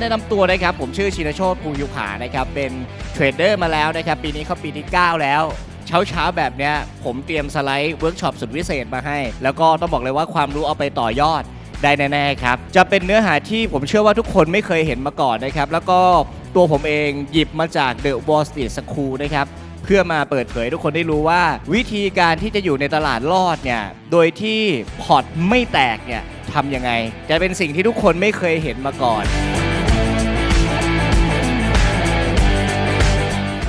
แนะนำตัวนะครับ ผมชื่อชินโชตภูยุขานะครับ เป็นเทรดเดอร์มาแล้วนะครับ ปีนี้เขาปีที่ 9 แล้ว เช้าเช้าๆแบบเนี้ยผมเตรียมสไลด์เวิร์กช็อปสุดวิเศษมาให้ แล้วก็ต้องบอกเลยว่าความรู้เอาไปต่อยอดได้แน่ๆครับ จะเป็นเนื้อหาที่ผมเชื่อว่าทุกคนไม่เคยเห็นมาก่อนนะครับ แล้วก็ตัวผมเองหยิบมาจาก The Wall Street School นะครับเพื่อมาเปิดเผยทุกคนได้รู้ว่า วิธีการที่จะอยู่ในตลาดรอดเนี่ยโดยที่พอร์ตไม่แตกเนี่ยทำยังไง จะเป็นสิ่งที่ทุกคนไม่เคยเห็นมาก่อน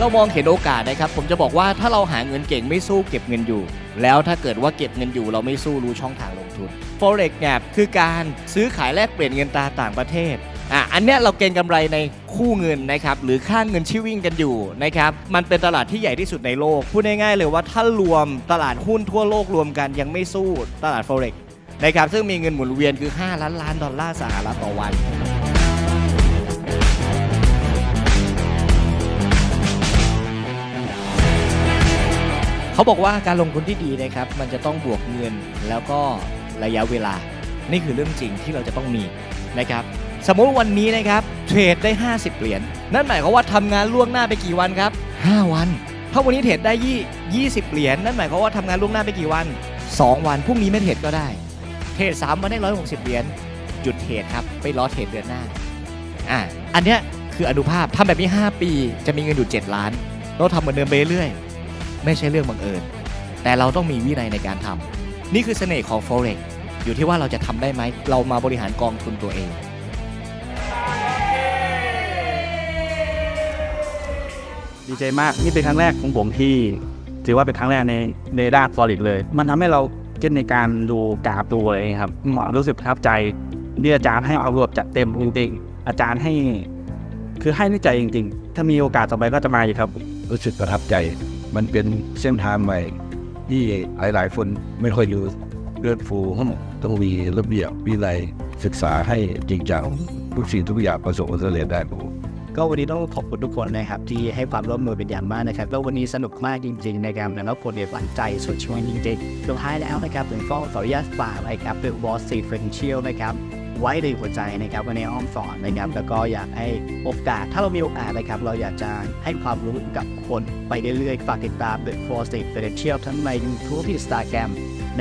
เรามองเห็นโอกาสนะครับ ผมจะบอกว่าถ้าเราหาเงินเก่งไม่สู้เก็บเงินอยู่ แล้วถ้าเกิดว่าเก็บเงินอยู่เราไม่สู้รู้ช่องทางลงทุน Forex เนี่ยคือการซื้อขายแลกเปลี่ยนเงินตราต่างประเทศอะอันเนี้ยเราเก็งกำไรในคู่เงินนะครับหรือค่าเงินที่วิ่งกันอยู่นะครับมันเป็นตลาดที่ใหญ่ที่สุดในโลก พูดง่ายๆเลยว่าถ้ารวมตลาดหุ้นทั่วโลกรวมกันยังไม่สู้ตลาด Forex นะครับซึ่งมีเงินหมุนเวียนคือ 5 ล้านล้านดอลลาร์สหรัฐต่อวัน เขาบอกว่าการลงทุนที่ดีนะครับ มันจะต้องบวกเงินแล้วก็ระยะเวลา นี่คือเรื่องจริงที่เราจะต้องมีนะครับ สมมติวันนี้นะครับเทรดได้ 50 เหรียญนั่นหมายความว่าทำงานล่วงหน้าไปกี่วันครับ 5 วัน ถ้าวันนี้เทรดได้ยี่20 เหรียญนั่นหมายความว่าทำงานล่วงหน้าไปกี่วัน 2 วันพรุ่งนี้ไม่เทรดก็ได้ เทรด3วันได้ 160 เหรียญหยุดเทรดครับไปรอเทรดเดือนหน้าอะอันเนี้ยคืออนุภาพทำแบบนี้ 5 ปี จะมีเงินอยู่ 7 ล้าน เราทำเหมือนเดิมไปเรื่อยๆ ไม่ใช่เรื่องบังเอิญ แต่เราต้องมีวินัยในการทำนี่คือเสน่ห์ของ Forex อยู่ที่ว่าเราจะทำได้ไหม เรามาบริหารกองทุนตัวเองดีใจมาก นี่เป็นครั้งแรกของผมที่ ถือว่าเป็นครั้งแรกในในด้านฟอริกเลย มันทำให้เราเก็ตในการดูกราฟดูอะไรอย่างเงี้ยครับหมอรู้สึกประทับใจที่อาจารย์ให้เอารวบจัดเต็มจริงๆ อาจารย์ให้ คือให้ด้วยใจจริง ๆ ถ้ามีโอกาสต่อไปก็จะมาอีกครับ รู้สึกประทับใจ มันเป็นเส้นทางใหม่ที่หลาย ๆ คนไม่ค่อยรู้เลือดฟูต้องมีระเบียบวินัยศึกษาให้จริงจังทุกสิ่งทุกอย่างประสบความสำเร็จได้ผมก็วันนี้ต้องขอบคุณทุกคนนะครับที่ให้ความร่วมมือเป็นอย่างมากนะครับแล้ววันนี้สนุกมากจริงๆนะครับแล้วคนเดียฝันใจสุดช่วยจริงๆสุดท้ายแล้วนะครับถึงก็ขออนุญาตฝากนะครับเรื่อง Wall Street Financial นะครับ ไว้ในหัวใจนะครับไว้ในอ้อมสอนนะครับแล้วก็อยากให้โอกาสถ้าเรามีโอกาสนะครับเราอยากจะให้ความรู้กับคนไปเรื่อยๆฝากติดตาม The Wall Street Financial ทั้งใน YouTube ที่ Instagram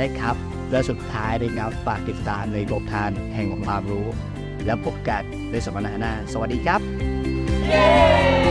นะครับและสุดท้ายนะครับฝากติดตามในโลกทานแห่งความรู้ และพบกันในสัปดาห์หน้า สวัสดีครับ yeah!